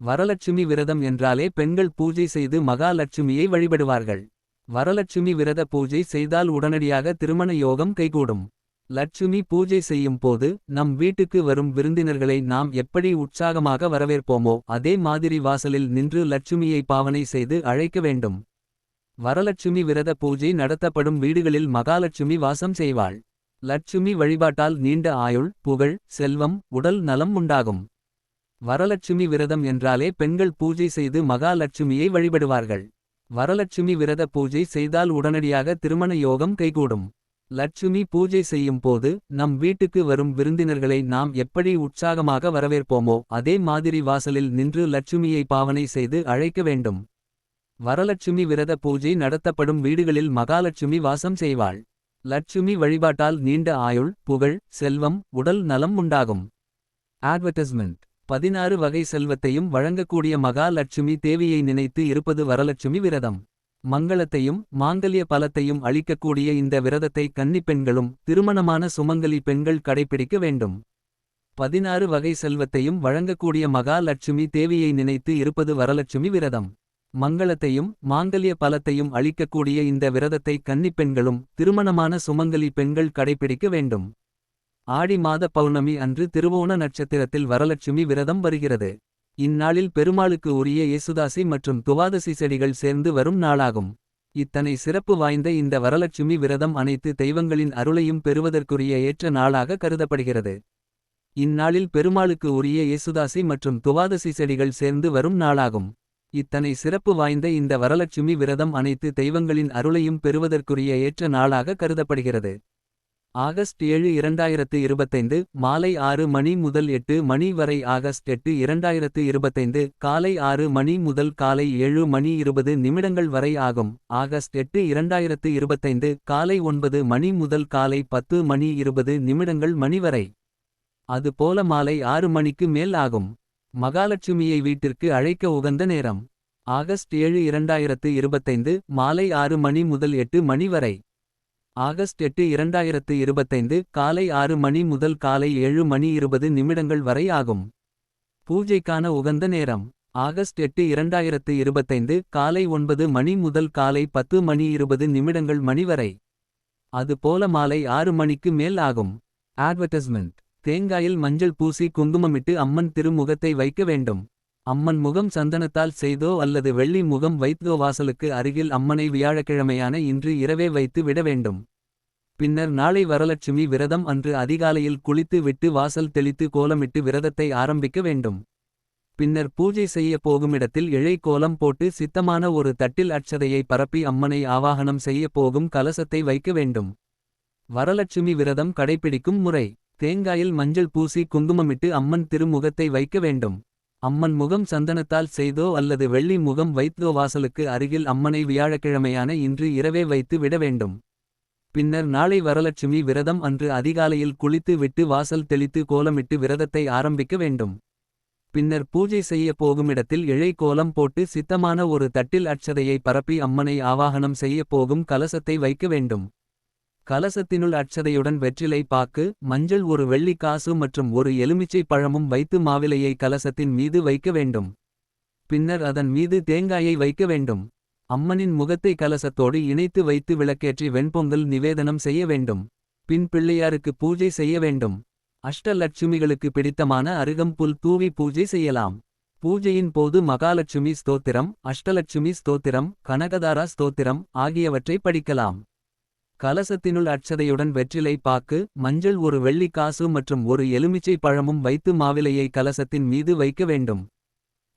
வரலட்சுமி விரதம் என்றாலே பெண்கள் பூஜை செய்து மகாலட்சுமியை வழிபடுவார்கள். வரலட்சுமி விரத பூஜை செய்தால் உடனடியாக திருமண யோகம் கைகூடும். லட்சுமி பூஜை செய்யும் போது நம் வீட்டுக்கு வரும் விருந்தினர்களை நாம் எப்படி உற்சாகமாக வரவேற்போமோ அதே மாதிரி வாசலில் நின்று லட்சுமியை பாவனை செய்து அழைக்க வேண்டும். வரலட்சுமி விரத பூஜை நடத்தப்படும் வீடுகளில் மகாலட்சுமி வாசம் செய்வாள். லட்சுமி வழிபாட்டால் நீண்ட ஆயுள் புகழ் செல்வம் உடல் நலம் உண்டாகும். வரலட்சுமி விரதம் என்றாலே பெண்கள் பூஜை செய்து மகாலட்சுமியை வழிபடுவார்கள். வரலட்சுமி விரத பூஜை செய்தால் உடனடியாக திருமண யோகம் கைகூடும். லட்சுமி பூஜை செய்யும் போது நம் வீட்டுக்கு வரும் விருந்தினர்களை நாம் எப்படி உற்சாகமாக வரவேற்போமோ அதே மாதிரி வாசலில் நின்று லட்சுமியை பாவனை செய்து அழைக்க வேண்டும். வரலட்சுமி விரத பூஜை நடத்தப்படும் வீடுகளில் மகாலட்சுமி வாசம் செய்வாள். லட்சுமி வழிபாட்டால் நீண்ட ஆயுள் புகழ் செல்வம் உடல் நலம் உண்டாகும். அட்வர்டைஸ்மெண்ட் பதினாறு வகை செல்வத்தையும் வழங்கக்கூடிய மகாலட்சுமி தேவியை நினைத்து இருப்பது வரலட்சுமி விரதம். மங்களத்தையும் மாங்கல்ய பலத்தையும் அளிக்கக்கூடிய இந்த விரதத்தை கன்னி பெண்களும் திருமணமான சுமங்கலி பெண்கள் கடைப்பிடிக்க வேண்டும். பதினாறு வகை செல்வத்தையும் வழங்கக்கூடிய மகாலட்சுமி தேவியை நினைத்து இருப்பது வரலட்சுமி விரதம். மங்களத்தையும் மாங்கல்ய பலத்தையும் அளிக்கக்கூடிய இந்த விரதத்தை கன்னி பெண்களும் திருமணமான சுமங்கலி பெண்கள் கடைப்பிடிக்க வேண்டும். ஆடி மாத பௌர்ணமி அன்று திருவோண நட்சத்திரத்தில் வரலட்சுமி விரதம் வருகிறது. இந்நாளில் பெருமாளுக்கு உரிய இயேசுதாசி மற்றும் துவாதசி செடிகள் சேர்ந்து வரும் நாளாகும். இத்தனை சிறப்பு வாய்ந்த இந்த வரலட்சுமி விரதம் அனைத்து தெய்வங்களின் அருளையும் பெறுவதற்குரிய ஏற்ற நாளாக கருதப்படுகிறது. இந்நாளில் பெருமாளுக்கு உரிய ஏசுதாசி மற்றும் துவாதசி செடிகள் சேர்ந்து வரும் நாளாகும். இத்தனை சிறப்பு வாய்ந்த இந்த வரலட்சுமி விரதம் அனைத்து தெய்வங்களின் அருளையும் பெறுவதற்குரிய ஏற்ற நாளாக கருதப்படுகிறது. ஆகஸ்ட் ஏழு இரண்டாயிரத்து இருபத்தைந்து மாலை ஆறு மணி முதல் எட்டு மணி வரை ஆகஸ்ட் எட்டு இரண்டாயிரத்து இருபத்தைந்து காலை ஆறு மணி முதல் காலை ஏழு மணி இருபது நிமிடங்கள் வரை ஆகும் ஆகஸ்ட் எட்டு இரண்டாயிரத்து இருபத்தைந்து காலை ஒன்பது மணி முதல் காலை பத்து மணி இருபது நிமிடங்கள் மணி வரை. அது போல மாலை ஆறு மணிக்கு மேல் ஆகும். மகாலட்சுமியை வீட்டிற்கு அழைக்க உகந்த நேரம். ஆகஸ்ட் ஏழு இரண்டாயிரத்து இருபத்தைந்து மாலை ஆறு மணி முதல் எட்டு மணி வரை. ஆகஸ்ட் எட்டு இரண்டாயிரத்து இருபத்தைந்து காலை ஆறு மணி முதல் காலை ஏழு மணி இருபது நிமிடங்கள் வரை ஆகும். பூஜைக்கான உகந்த நேரம். ஆகஸ்ட் எட்டு இரண்டாயிரத்து இருபத்தைந்து காலை ஒன்பது மணி முதல் காலை பத்து மணி இருபது நிமிடங்கள் மணி வரை. அது போல மாலை ஆறு மணிக்கு மேல் ஆகும். அட்வர்டைஸ்மெண்ட் தேங்காயில் மஞ்சள் பூசி குங்குமமிட்டு அம்மன் திருமுகத்தை வைக்க வேண்டும். அம்மன் முகம் சந்தனத்தால் செய்தோ அல்லது வெள்ளி முகம் வைத்தோ வாசலுக்கு அருகில் அம்மனை வியாழக்கிழமையான இன்று இரவே வைத்து விட வேண்டும். பின்னர் நாளை வரலட்சுமி விரதம் அன்று அதிகாலையில் குளித்து விட்டு வாசல் தெளித்து கோலமிட்டு விரதத்தை ஆரம்பிக்க வேண்டும். பின்னர் பூஜை செய்ய போகுமிடத்தில் இழை கோலம் போட்டு சித்தமான ஒரு தட்டில் அட்சதையை பரப்பி அம்மனை ஆவாகனம் செய்ய போகும் கலசத்தை வைக்க வேண்டும். வரலட்சுமி விரதம் கடைப்பிடிக்கும் முறை. தேங்காயில் மஞ்சள் பூசி குங்குமமிட்டு அம்மன் திருமுகத்தை வைக்க வேண்டும். அம்மன் முகம் சந்தனத்தால் செய்தோ அல்லது வெள்ளி முகம் வைத்தோ வாசலுக்கு அருகில் அம்மனை வியாழக்கிழமையான இன்று இரவே வைத்து விட வேண்டும். பின்னர் நாளை வரலட்சுமி விரதம் அன்று அதிகாலையில் குளித்து விட்டு வாசல் தெளித்து கோலமிட்டு விரதத்தை ஆரம்பிக்க வேண்டும். பின்னர் பூஜை செய்ய போகுமிடத்தில் இழை கோலம் போட்டு சித்தமான ஒரு தட்டில் அட்சதையை பரப்பி அம்மனை ஆவாகனம் செய்ய போகும் கலசத்தை வைக்க வேண்டும். கலசத்தினுள் அட்சதையுடன் வெற்றிலை பாக்கு மஞ்சள் ஒரு வெள்ளி காசு மற்றும் ஒரு எலுமிச்சை பழமும் வைத்து மாவிலையை கலசத்தின் மீது வைக்க வேண்டும். பின்னர் அதன் மீது தேங்காயை வைக்க வேண்டும். அம்மனின் முகத்தை கலசத்தோடு இணைத்து வைத்து விளக்கேற்றி வெண்பொங்கல் நிவேதனம் செய்ய வேண்டும். பின் பிள்ளையாருக்கு பூஜை செய்ய வேண்டும். அஷ்டலட்சுமிகளுக்கு பிடித்தமான அருகம்புல் தூவி பூஜை செய்யலாம். பூஜையின் போது மகாலட்சுமி ஸ்தோத்திரம் அஷ்டலட்சுமி ஸ்தோத்திரம் கனகதாரா ஸ்தோத்திரம் ஆகியவற்றை படிக்கலாம். கலசத்தினுள் அட்சதையுடன் வெற்றிலை பாக்கு மஞ்சள் ஒரு வெள்ளி காசு மற்றும் ஒரு எலுமிச்சை பழமும் வைத்து மாவிலையை கலசத்தின் மீது வைக்க வேண்டும்.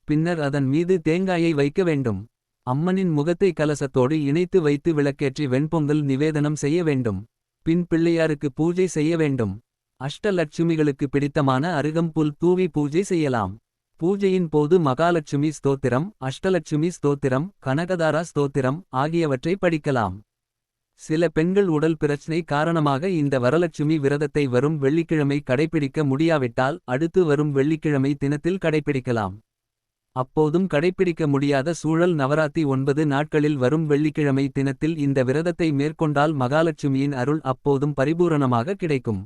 பின்னர் அதன் மீது தேங்காயை வைக்க வேண்டும். அம்மனின் முகத்தை கலசத்தோடு இணைத்து வைத்து விளக்கேற்றி வெண்பொங்கல் நிவேதனம் செய்ய வேண்டும். பின் பிள்ளையாருக்கு பூஜை செய்ய வேண்டும். அஷ்டலட்சுமிகளுக்கு பிடித்தமான அருகம்புல் தூவி பூஜை செய்யலாம். பூஜையின் போது மகாலட்சுமி ஸ்தோத்திரம் அஷ்டலட்சுமி ஸ்தோத்திரம் கனகதாரா ஸ்தோத்திரம் ஆகியவற்றை படிக்கலாம். சில பெண்கள் உடல் பிரச்சினை காரணமாக இந்த வரலட்சுமி விரதத்தை வரும் வெள்ளிக்கிழமை கடைப்பிடிக்க முடியாவிட்டால் அடுத்து வரும் வெள்ளிக்கிழமை தினத்தில் கடைப்பிடிக்கலாம். அப்போதும் கடைப்பிடிக்க முடியாத சூழல் நவராத்தி ஒன்பது நாட்களில் வரும் வெள்ளிக்கிழமை தினத்தில் இந்த விரதத்தை மேற்கொண்டால் மகாலட்சுமியின் அருள் அப்போதும் பரிபூரணமாக கிடைக்கும்.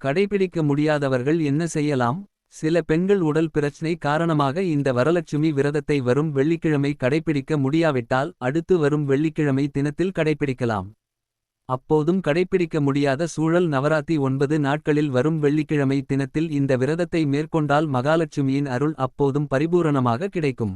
கடைப்பிடிக்க முடியாதவர்கள் என்ன செய்யலாம் சில பெண்கள் உடல் பிரச்சினை காரணமாக இந்த வரலட்சுமி விரதத்தை வரும் வெள்ளிக்கிழமை கடைப்பிடிக்க முடியாவிட்டால் அடுத்து வரும் வெள்ளிக்கிழமை தினத்தில் கடைப்பிடிக்கலாம். அப்போதும் கடைப்பிடிக்க முடியாத சூழல் நவராத்தி ஒன்பது நாட்களில் வரும் வெள்ளிக்கிழமை தினத்தில் இந்த விரதத்தை மேற்கொண்டால் மகாலட்சுமியின் அருள் அப்போதும் பரிபூரணமாக கிடைக்கும்.